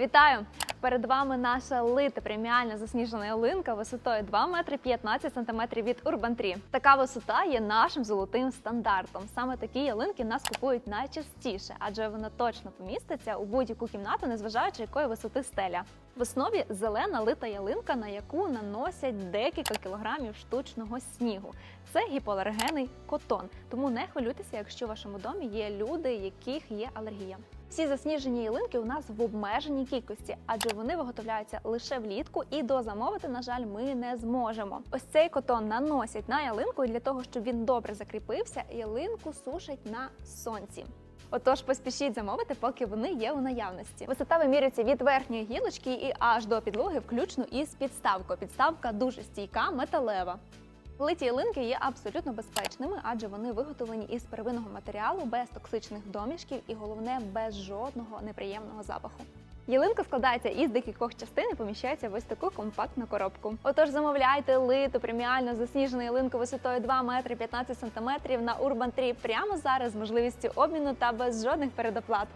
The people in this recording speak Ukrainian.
Вітаю! Перед вами наша лита преміальна засніжена ялинка висотою 2 метри 15 сантиметрів від Tree. Така висота є нашим золотим стандартом. Саме такі ялинки нас купують найчастіше, адже вона точно поміститься у будь-яку кімнату, незважаючи якої висоти стеля. В основі зелена лита ялинка, на яку наносять декілька кілограмів штучного снігу. Це гіпоалергенний котон, тому не хвилюйтеся, якщо в вашому домі є люди, яких є алергія. Всі засніжені ялинки у нас в обмеженій кількості, адже вони виготовляються лише влітку, і дозамовити, на жаль, ми не зможемо. Ось цей котон наносять на ялинку, і для того, щоб він добре закріпився, ялинку сушать на сонці. Отож, поспішіть замовити, поки вони є у наявності. Висота вимірюється від верхньої гілочки і аж до підлоги, включно із підставкою. Підставка дуже стійка, металева. Литі ялинки є абсолютно безпечними, адже вони виготовлені із первинного матеріалу без токсичних домішків і головне без жодного неприємного запаху. Ялинка складається із декількох частин і поміщається в ось таку компактну коробку. Отож, замовляйте литу преміально засніжену ялинку висотою 2 метри 15 сантиметрів на Urban Tree прямо зараз з можливістю обміну та без жодних передоплат.